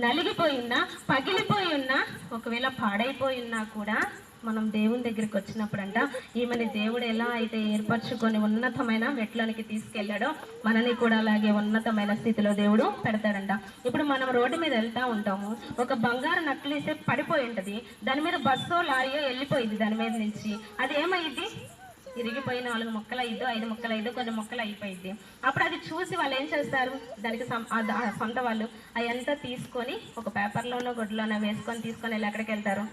నలిగిపోయి ఉన్నా పగిలిపోయి ఉన్నా ఒకవేళ పాడైపోయి ఉన్నా కూడా మనం దేవుని దగ్గరికి వచ్చినప్పుడు అంట ఈమెని దేవుడు ఎలా అయితే ఏర్పరచుకొని ఉన్నతమైన మెట్లోనికి తీసుకెళ్ళాడో మనని కూడా అలాగే ఉన్నతమైన స్థితిలో దేవుడు పెడతాడంట. ఇప్పుడు మనం రోడ్డు మీద వెళ్తా ఉంటాము. ఒక బంగారు నక్లీసే పడిపోయి ఉంటుంది. దాని మీద బస్సో లారీయో వెళ్ళిపోయింది దాని మీద నుంచి. అది ఏమైంది? ఇరిగిపోయి నాలుగు మొక్కలు అయిద్దు ఐదు మొక్కలు అయిద్దు కొన్ని మొక్కలు అయిపోయింది అప్పుడు అది చూసి వాళ్ళు ఏం చేస్తారు? దానికి సొంత వాళ్ళు అవంతా తీసుకొని ఒక పేపర్లోనో గుడ్లోనో వేసుకొని తీసుకొని వెళ్ళి ఎక్కడికి వెళ్తారు?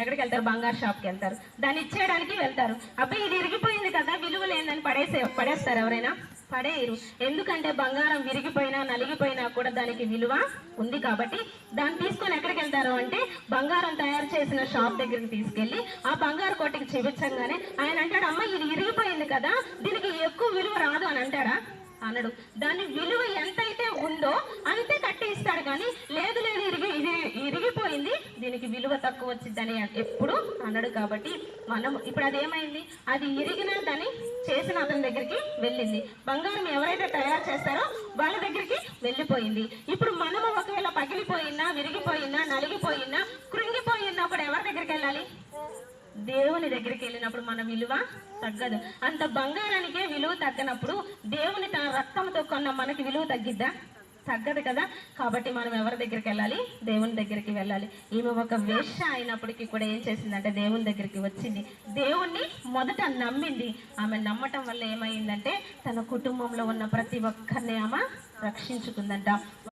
ఎక్కడికి వెళ్తారు? బంగారు షాప్కి వెళ్తారు. దాన్ని ఇచ్చేయడానికి వెళ్తారు. అబ్బాయి ఇది ఇరిగిపోయింది కదా విలువ లేదని పడేసే పడేస్తారు ఎవరైనా? పడేయరు. ఎందుకంటే బంగారం విరిగిపోయినా నలిగిపోయినా కూడా దానికి విలువ ఉంది కాబట్టి దాన్ని తీసుకొని ఎక్కడికి వెళ్తారు అంటే బంగారం తయారు చేసిన షాప్ దగ్గరికి తీసుకెళ్ళి ఆ బంగారు కోటకి చూపించంగానే ఆయన అంటాడు అమ్మ కదా? దీనికి ఎక్కువ విలువ రాదు అని అంటాడా? అనడు. దాని విలువ ఎంతైతే ఉందో అంతే కట్టి ఇస్తాడు కానీ లేదు లేదు ఇరిగి ఇది ఇరిగిపోయింది. దీనికి విలువ తక్కువ వచ్చిందని ఎప్పుడు అనడు కాబట్టి మనం ఇప్పుడు అది ఏమైంది? అది ఇరిగినా దాన్ని చేసిన అతని దగ్గరికి వెళ్ళింది. బంగారం ఎవరైతే తయారు చేస్తారో వాళ్ళ దగ్గరికి వెళ్ళిపోయింది. ఇప్పుడు మనము ఒకవేళ పగిలిపోయినా విరిగిపోయినా నలిగిపోయినా కృంగిపోయినప్పుడు ఎవరి దగ్గరికి వెళ్ళాలి? దేవుని దగ్గరికి వెళ్ళినప్పుడు మన విలువ తగ్గదు. అంత బంగారానికే విలువ తగ్గనప్పుడు దేవుని తన రక్తంతో కొన్న మనకి విలువ తగ్గిద్దా? తగ్గదు కదా. కాబట్టి మనం ఎవరి దగ్గరికి వెళ్ళాలి? దేవుని దగ్గరికి వెళ్ళాలి. ఈమె ఒక వేష అయినప్పటికీ కూడా ఏం చేసిందంటే దేవుని దగ్గరికి వచ్చింది. దేవుణ్ణి మొదట నమ్మింది. ఆమె నమ్మటం వల్ల ఏమైందంటే తన కుటుంబంలో ఉన్న ప్రతి ఒక్కరిని ఆమె రక్షించుకుందంట.